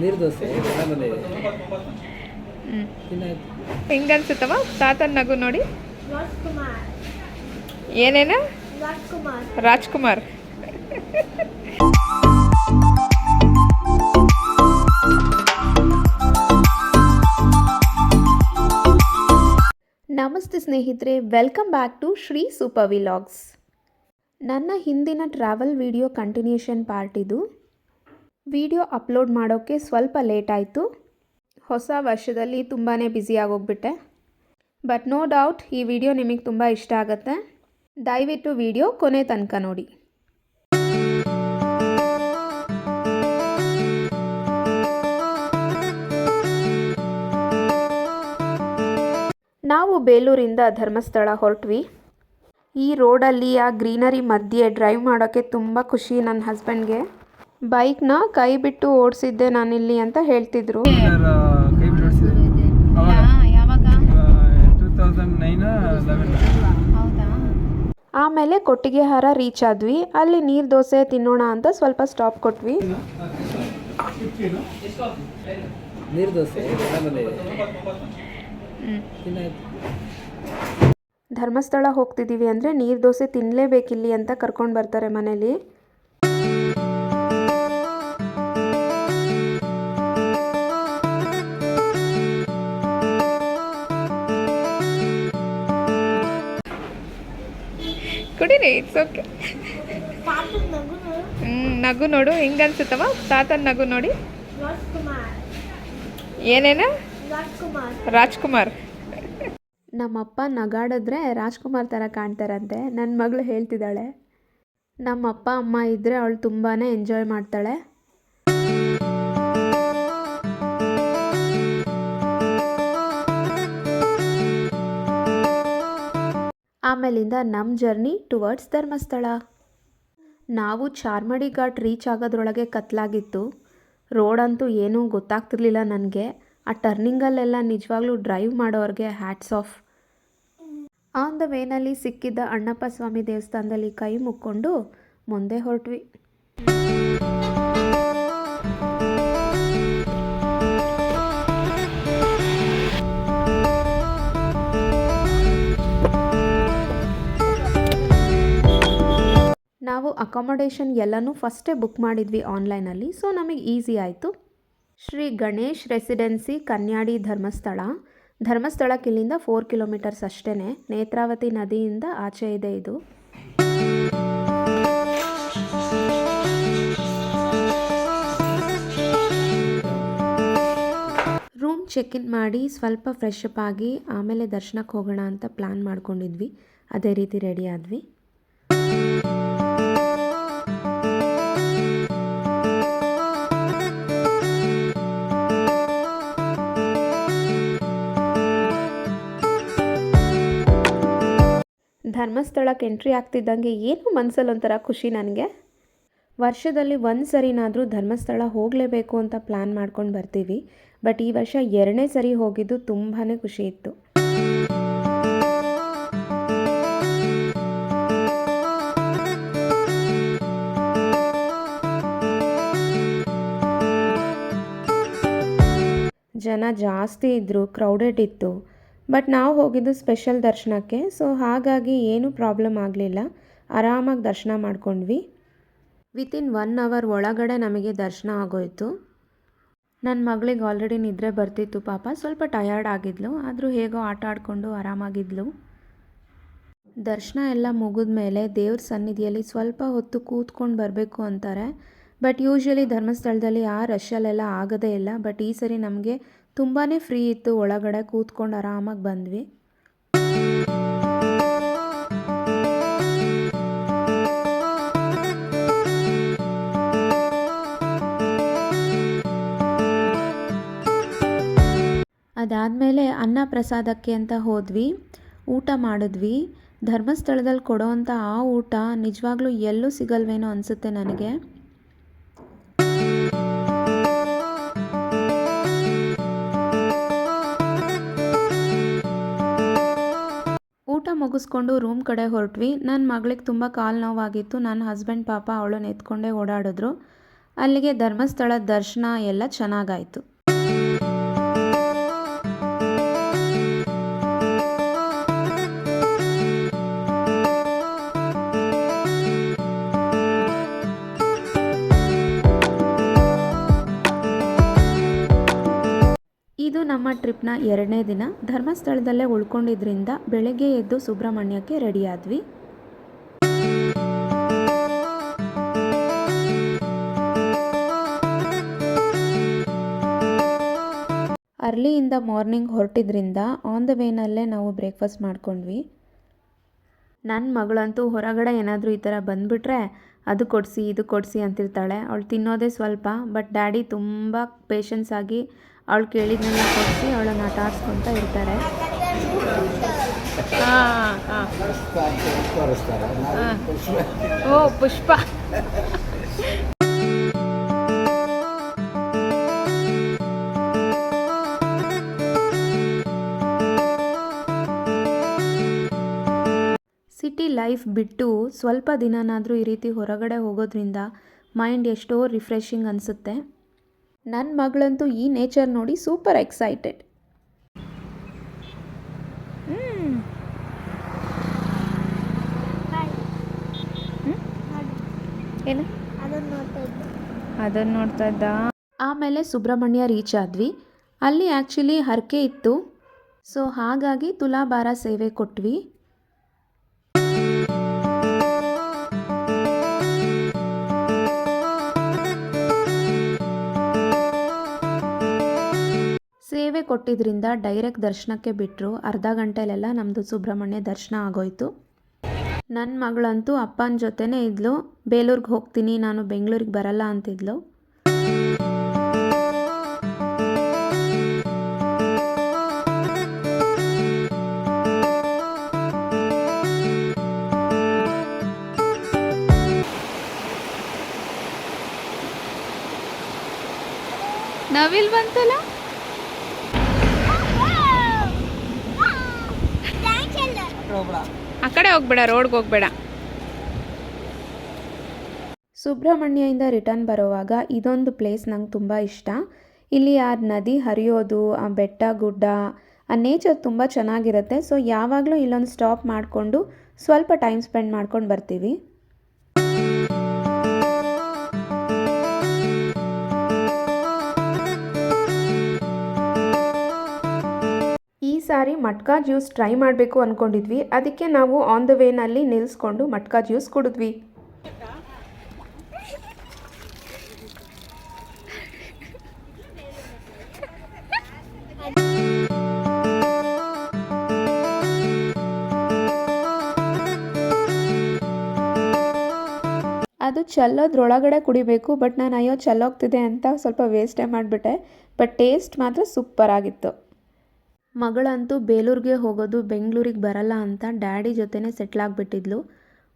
ನೀರು ದೋಸೆ ಆಮೇಲೆ ಹೆಂಗನ್ಸುತ್ತವ? ತಾತನ ನಗು ನೋಡಿ. ರಾಜ್ಕುಮಾರ್. ಏನೇನ? ರಾಜ್ಕುಮಾರ್. ರಾಜ್ಕುಮಾರ್. ನಮಸ್ತೆ ಸ್ನೇಹಿತರೆ welcome back to Shri super vlogs ನನ್ನ ಹಿಂದಿನ ಟ್ರಾವೆಲ್ ವಿಡಿಯೋ ಕಂಟಿನ್ಯೂಷನ್ ಪಾರ್ಟ್ ಇದು. ವಿಡಿಯೋ ಅಪ್ಲೋಡ್ ಮಾಡೋಕ್ಕೆ ಸ್ವಲ್ಪ ಲೇಟ್ ಆಯಿತು. ಹೊಸ ವರ್ಷದಲ್ಲಿ ತುಂಬಾ ಬ್ಯುಸಿ ಆಗೋಗ್ಬಿಟ್ಟೆ. ಬಟ್ ನೋ ಡೌಟ್ ಈ ವಿಡಿಯೋ ನಿಮಗೆ ತುಂಬ ಇಷ್ಟ ಆಗುತ್ತೆ. ದಯವಿಟ್ಟು ವಿಡಿಯೋ ಕೊನೆ ತನಕ ನೋಡಿ. ನಾವು ಬೇಲೂರಿಂದ ಧರ್ಮಸ್ಥಳ ಹೊರಟ್ವಿ. ಈ ರೋಡಲ್ಲಿ ಆ ಗ್ರೀನರಿ ಮಧ್ಯೆ ಡ್ರೈವ್ ಮಾಡೋಕ್ಕೆ ತುಂಬ ಖುಷಿ ನನ್ನ ಹಸ್ಬೆಂಡ್ಗೆ ಬೈಕ್ನ ಕೈ ಬಿಟ್ಟು ಓಡಿಸಿದ್ದೆ ನಾನಿಲ್ಲಿ ಅಂತ ಹೇಳ್ತಿದ್ರು. ಆಮೇಲೆ ಕೊಟ್ಟಿಗೆಹಾರ ರೀಚ್ ಆದ್ವಿ. ಅಲ್ಲಿ ನೀರು ದೋಸೆ ತಿನ್ನೋಣ ಅಂತ ಸ್ವಲ್ಪ ಸ್ಟಾಪ್ ಕೊಟ್ವಿ. ನೀರು ದೋಸೆ? ಆಮೇಲೆ ತಿನ್ನಾಯ್ತು. ಧರ್ಮಸ್ಥಳ ಹೋಗ್ತಿದ್ದೀವಿ ಅಂದರೆ ನೀರು ದೋಸೆ ತಿನ್ನಲೇಬೇಕಿಲ್ಲಿ ಅಂತ ಕರ್ಕೊಂಡು ಬರ್ತಾರೆ ಮನೇಲಿ. It's okay. ತಾತನ ನಗು ಹ್ಞೂ ನಗು ನೋಡು. ಹೆಂಗನ್ಸುತ್ತವ ತಾತನ ನಗು ನೋಡಿ. ರಾಜ್ಕುಮಾರ್. ಏನೇನ? ರಾಜ್ಕುಮಾರ್. ರಾಜ್ಕುಮಾರ್. ನಮ್ಮಪ್ಪ ನಗಾಡಿದ್ರೆ ರಾಜ್ಕುಮಾರ್ ಥರ ಕಾಣ್ತಾರಂತೆ. ನನ್ನ ಮಗಳು ಹೇಳ್ತಿದ್ದಾಳೆ ನಮ್ಮಪ್ಪ ಅಮ್ಮ ಇದ್ದರೆ ಅವಳು ತುಂಬಾ ಎಂಜಾಯ್ ಮಾಡ್ತಾಳೆ. ಆಮೇಲಿಂದ ನಮ್ಮ ಜರ್ನಿ ಟುವರ್ಡ್ಸ್ ಧರ್ಮಸ್ಥಳ. ನಾವು ಚಾರ್ಮಡಿ ಘಾಟ್ ರೀಚ್ ಆಗೋದ್ರೊಳಗೆ ಕತ್ಲಾಗಿತ್ತು. ರೋಡಂತೂ ಏನೂ ಗೊತ್ತಾಗ್ತಿರ್ಲಿಲ್ಲ ನನಗೆ. ಆ ಟರ್ನಿಂಗಲ್ಲೆಲ್ಲ ನಿಜವಾಗ್ಲೂ ಡ್ರೈವ್ ಮಾಡೋರಿಗೆ ಹ್ಯಾಟ್ಸ್ ಆಫ್. ಆನ್ ದ ವೇನಲ್ಲಿ ಸಿಕ್ಕಿದ್ದ ಅಣ್ಣಪ್ಪ ಸ್ವಾಮಿ ದೇವಸ್ಥಾನದಲ್ಲಿ ಕೈ ಮುಕ್ಕೊಂಡು ಮುಂದೆ ಹೊರಟ್ವಿ. ನಾವು ಅಕಾಮಡೇಷನ್ ಎಲ್ಲನೂ ಫಸ್ಟೇ ಬುಕ್ ಮಾಡಿದ್ವಿ ಆನ್ಲೈನಲ್ಲಿ ಸೊ ನಮಗೆ ಈಸಿ ಆಯಿತು. ಶ್ರೀ ಗಣೇಶ್ ರೆಸಿಡೆನ್ಸಿ ಕನ್ಯಾಡಿ ಧರ್ಮಸ್ಥಳ. ಧರ್ಮಸ್ಥಳಕ್ಕೆ ಇಲ್ಲಿಂದ ಫೋರ್ ಕಿಲೋಮೀಟರ್ಸ್ ಅಷ್ಟೇ ನೇತ್ರಾವತಿ ನದಿಯಿಂದ ಆಚೆ ಇದೆ ಇದು. ರೂಮ್ ಚೆಕ್ ಇನ್ ಮಾಡಿ ಸ್ವಲ್ಪ ಫ್ರೆಶ್ ಅಪ್ ಆಗಿ ಆಮೇಲೆ ದರ್ಶನಕ್ಕೆ ಹೋಗೋಣ ಅಂತ ಪ್ಲ್ಯಾನ್ ಮಾಡ್ಕೊಂಡಿದ್ವಿ. ಅದೇ ರೀತಿ ರೆಡಿ ಆದ್ವಿ. ಧರ್ಮಸ್ಥಳಕ್ಕೆ ಎಂಟ್ರಿ ಆಗ್ತಿದ್ದಂಗೆ ಏನು ಮನಸ್ಸಲ್ಲಿ ಒಂಥರ ಖುಷಿ ನನಗೆ? ವರ್ಷದಲ್ಲಿ ಒಂದು ಸರಿನಾದರೂ ಧರ್ಮಸ್ಥಳ ಹೋಗಲೇಬೇಕು ಅಂತ ಪ್ಲ್ಯಾನ್ ಮಾಡ್ಕೊಂಡು ಬರ್ತೀವಿ. ಬಟ್ ಈ ವರ್ಷ ಎರಡನೇ ಸರಿ ಹೋಗಿದ್ದು ತುಂಬಾ ಖುಷಿ ಇತ್ತು. ಜನ ಜಾಸ್ತಿ ಇದ್ದರು ಕ್ರೌಡೆಡ್ ಇತ್ತು. ಬಟ್ ನಾವು ಹೋಗಿದ್ದು ಸ್ಪೆಷಲ್ ದರ್ಶನಕ್ಕೆ ಸೊ ಹಾಗಾಗಿ ಏನೂ ಪ್ರಾಬ್ಲಮ್ ಆಗಲಿಲ್ಲ. ಆರಾಮಾಗಿ ದರ್ಶನ ಮಾಡ್ಕೊಂಡ್ವಿ. ವಿತಿನ್ ಒನ್ ಅವರ್ ಒಳಗಡೆ ನಮಗೆ ದರ್ಶನ ಆಗೋಯಿತು. ನನ್ನ ಮಗಳಿಗೆ ಆಲ್ರೆಡಿ ನಿದ್ರೆ ಬರ್ತಿತ್ತು ಪಾಪ, ಸ್ವಲ್ಪ ಟಯರ್ಡ್ ಆಗಿದ್ಲು, ಆದರೂ ಹೇಗೋ ಆಟ ಆಡಿಕೊಂಡು ಆರಾಮಾಗಿದ್ಲು. ದರ್ಶನ ಎಲ್ಲ ಮುಗಿದ ಮೇಲೆ ದೇವ್ರ ಸನ್ನಿಧಿಯಲ್ಲಿ ಸ್ವಲ್ಪ ಹೊತ್ತು ಕೂತ್ಕೊಂಡು ಬರಬೇಕು ಅಂತಾರೆ. ಬಟ್ ಯೂಶ್ವಲಿ ಧರ್ಮಸ್ಥಳದಲ್ಲಿ ಆ ರಶಲ್ಲೆಲ್ಲ ಆಗೋದೇ ಇಲ್ಲ ಬಟ್ ಈ ಸರಿ ನಮಗೆ ತುಂಬಾ ಫ್ರೀ ಇತ್ತು, ಒಳಗಡೆ ಕೂತ್ಕೊಂಡು ಆರಾಮಾಗಿ ಬಂದ್ವಿ. ಅದಾದಮೇಲೆ ಅನ್ನ ಪ್ರಸಾದಕ್ಕೆ ಅಂತ ಹೋದ್ವಿ, ಊಟ ಮಾಡಿದ್ವಿ. ಧರ್ಮಸ್ಥಳದಲ್ಲಿ ಕೊಡೋವಂಥ ಆ ಊಟ ನಿಜವಾಗ್ಲೂ ಎಲ್ಲೂ ಸಿಗಲ್ವೇನೋ ಅನಿಸುತ್ತೆ ನನಗೆ. ಊಟ ಮುಗಿಸ್ಕೊಂಡು ರೂಮ್ ಕಡೆ ಹೊರಟ್ವಿ. ನನ್ನ ಮಗಳಿಗೆ ತುಂಬ ಕಾಲು ನೋವಾಗಿತ್ತು. ನನ್ನ ಹಸ್ಬೆಂಡ್ ಪಾಪ ಅವಳನ್ನ ಎತ್ಕೊಂಡೇ ಓಡಾಡಿದ್ರು. ಅಲ್ಲಿಗೆ ಧರ್ಮಸ್ಥಳದ ದರ್ಶನ ಎಲ್ಲ ಚೆನ್ನಾಗಾಯಿತು. ನಮ್ಮ ಟ್ರಿಪ್ನ ಎರಡನೇ ದಿನ ಧರ್ಮಸ್ಥಳದಲ್ಲೇ ಉಳ್ಕೊಂಡಿದ್ರಿಂದ ಬೆಳಗ್ಗೆ ಎದ್ದು ಸುಬ್ರಹ್ಮಣ್ಯಕ್ಕೆ ರೆಡಿಯಾದ್ವಿ. ಅರ್ಲಿಯಿಂದ ಮಾರ್ನಿಂಗ್ ಹೊರಟಿದ್ರಿಂದ ಆನ್ ದ ವೇನಲ್ಲೇ ನಾವು ಬ್ರೇಕ್ಫಾಸ್ಟ್ ಮಾಡ್ಕೊಂಡ್ವಿ. ನನ್ನ ಮಗಳಂತೂ ಹೊರಗಡೆ ಏನಾದರೂ ಈ ಥರ ಬಂದುಬಿಟ್ರೆ ಅದು ಕೊಡಿಸಿ, ಇದು ಕೊಡಿಸಿ ಅಂತಿರ್ತಾಳೆ. ಅವಳು ತಿನ್ನೋದೇ ಸ್ವಲ್ಪ ಬಟ್ ಡ್ಯಾಡಿ ತುಂಬ ಪೇಷನ್ಸ್ ಆಗಿ ಅವಳು ಕೇಳಿದ್ನೆಲ್ಲ ಕೊಡಿಸಿ ಅವಳನ್ನು ಆಟ ಆಡಿಸ್ಕೊತ ಇರ್ತಾರೆ. ಓ ಪುಷ್ಪ. ಸಿಟಿ ಲೈಫ್ ಬಿಟ್ಟು ಸ್ವಲ್ಪ ದಿನನಾದರೂ ಈ ರೀತಿ ಹೊರಗಡೆ ಹೋಗೋದ್ರಿಂದ ಮೈಂಡ್ ಎಷ್ಟೋ ರಿಫ್ರೆಶಿಂಗ್ ಅನಿಸುತ್ತೆ. ನನ್ನ ಮಗಳಂತೂ ಈ ನೇಚರ್ ನೋಡಿ ಸೂಪರ್ ಎಕ್ಸೈಟೆಡ್ ಏನು? ಅದನ್ನು ನೋಡ್ತಾ ಇದ್ದೆ. ಅದನ್ನ ನೋಡ್ತಾ ಇದ್ದ? ಆಮೇಲೆ ಸುಬ್ರಹ್ಮಣ್ಯ ರೀಚ್ ಆದ್ವಿ. ಅಲ್ಲಿ ಆ್ಯಕ್ಚುಲಿ ಹರಕೆ ಇತ್ತು. ಸೊ ಹಾಗಾಗಿ ತುಲಾಭಾರ ಸೇವೆ ಕೊಟ್ವಿ. ಸೇವೆ ಕೊಟ್ಟಿದ್ರಿಂದ ಡೈರೆಕ್ಟ್ ದರ್ಶನಕ್ಕೆ ಬಿಟ್ಟರು ಅರ್ಧ ಗಂಟೆಲೆಲ್ಲ ನಮ್ಮದು ಸುಬ್ರಹ್ಮಣ್ಯ ದರ್ಶನ ಆಗೋಯ್ತು. ನನ್ನ ಮಗಳಂತೂ ಅಪ್ಪನ ಜೊತೆನೇ ಇದ್ಲು. ಬೇಲೂರಿಗೆ ಹೋಗ್ತೀನಿ, ನಾನು ಬೆಂಗಳೂರಿಗೆ ಬರಲ್ಲ ಅಂತಿದ್ಲು. ನವಿಲ್ ಬಂತಲ್ಲ ಆ ಕಡೆ ಹೋಗ್ಬೇಡ ರೋಡ್ಗೆ ಹೋಗ್ಬೇಡ. ಸುಬ್ರಹ್ಮಣ್ಯದಿಂದ ರಿಟರ್ನ್ ಬರುವಾಗ ಇದೊಂದು ಪ್ಲೇಸ್ ನಂಗೆ ತುಂಬ ಇಷ್ಟ. ಇಲ್ಲಿ ಆ ನದಿ ಹರಿಯೋದು ಆ ಬೆಟ್ಟ ಗುಡ್ಡ ಆ ನೇಚರ್ ತುಂಬ ಚೆನ್ನಾಗಿರುತ್ತೆ. ಸೊ ಯಾವಾಗಲೂ ಇಲ್ಲೊಂದು ಸ್ಟಾಪ್ ಮಾಡಿಕೊಂಡು ಸ್ವಲ್ಪ ಟೈಮ್ ಸ್ಪೆಂಡ್ ಮಾಡ್ಕೊಂಡು ಬರ್ತೀವಿ. ಸಾರಿ ಮಟ್ಕಾ ಜ್ಯೂಸ್ ಟ್ರೈ ಮಾಡಬೇಕು ಅಂದ್ಕೊಂಡಿದ್ವಿ ಅದಕ್ಕೆ ನಾವು ಆನ್ ದ ವೇನಲ್ಲಿ ನಿಲ್ಲಿಸ್ಕೊಂಡು ಮಟ್ಕಾ ಜ್ಯೂಸ್ ಕುಡಿದ್ವಿ. ಅದು ಚಲ್ಲೋದ್ರೊಳಗಡೆ ಕುಡಿಬೇಕು, ಬಟ್ ನಾನು ಅಯ್ಯೋ ಚಲ್ಲೋಗ್ತಿದೆ ಅಂತ ಸ್ವಲ್ಪ ವೇಸ್ಟೇ ಮಾಡಿಬಿಟ್ಟೆ. ಬಟ್ ಟೇಸ್ಟ್ ಮಾತ್ರ ಸೂಪರ್ ಆಗಿತ್ತು. ಮಗಳಂತೂ ಬೇಲೂರಿಗೆ ಹೋಗೋದು ಬೆಂಗಳೂರಿಗೆ ಬರಲ್ಲ ಅಂತ ಡ್ಯಾಡಿ ಜೊತೆನೇ ಸೆಟ್ಲ್ ಆಗಿಬಿಟ್ಟಿದ್ಲು.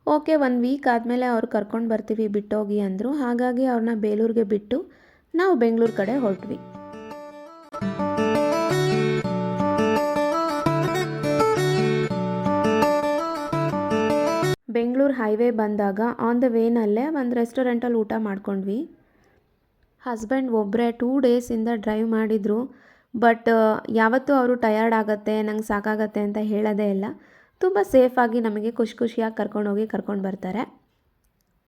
ಓಕೆ ಒಂದು ವೀಕ್ ಆದಮೇಲೆ ಅವ್ರು ಕರ್ಕೊಂಡು ಬರ್ತೀವಿ, ಬಿಟ್ಟೋಗಿ ಅಂದರು. ಹಾಗಾಗಿ ಅವ್ರನ್ನ ಬೇಲೂರಿಗೆ ಬಿಟ್ಟು ನಾವು ಬೆಂಗಳೂರು ಕಡೆ ಹೊರಟ್ವಿ. ಬೆಂಗಳೂರು ಹೈವೇ ಬಂದಾಗ ಆನ್ ದ ವೇನಲ್ಲೇ ಒಂದು ರೆಸ್ಟೋರೆಂಟಲ್ಲಿ ಊಟ ಮಾಡ್ಕೊಂಡ್ವಿ. ಹಸ್ಬೆಂಡ್ ಒಬ್ಬರೇ ಟೂ ಡೇಸಿಂದ ಡ್ರೈವ್ ಮಾಡಿದರು. ಬಟ್ ಯಾವತ್ತೂ ಅವರು ಟಯರ್ಡ್ ಆಗುತ್ತೆ, ನಂಗೆ ಸಾಕಾಗತ್ತೆ ಅಂತ ಹೇಳೋದೇ ಇಲ್ಲ. ತುಂಬ ಸೇಫಾಗಿ ನಮಗೆ ಖುಷಿ ಖುಷಿಯಾಗಿ ಕರ್ಕೊಂಡೋಗಿ ಕರ್ಕೊಂಡು ಬರ್ತಾರೆ.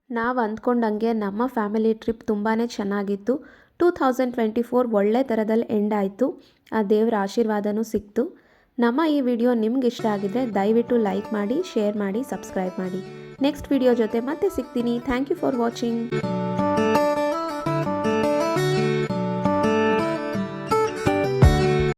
ನಾವು ಅಂದ್ಕೊಂಡಂಗೆ ನಮ್ಮ ಫ್ಯಾಮಿಲಿ ಟ್ರಿಪ್ ತುಂಬಾ ಚೆನ್ನಾಗಿತ್ತು. ಟೂ ಥೌಸಂಡ್ ಟ್ವೆಂಟಿ ಫೋರ್ ಒಳ್ಳೆ ಥರದಲ್ಲಿ ಎಂಡ್ ಆಯಿತು. ಆ ದೇವರ ಆಶೀರ್ವಾದನೂ ಸಿಕ್ತು. ನಮ್ಮ ಈ ವಿಡಿಯೋ ನಿಮ್ಗೆ ಇಷ್ಟ ಆಗಿದ್ರೆ ದಯವಿಟ್ಟು ಲೈಕ್ ಮಾಡಿ ಶೇರ್ ಮಾಡಿ ಸಬ್ಸ್ಕ್ರೈಬ್ ಮಾಡಿ. ನೆಕ್ಸ್ಟ್ ವಿಡಿಯೋ ಜೊತೆ ಮತ್ತೆ ಸಿಗ್ತೀನಿ. Thank you for watching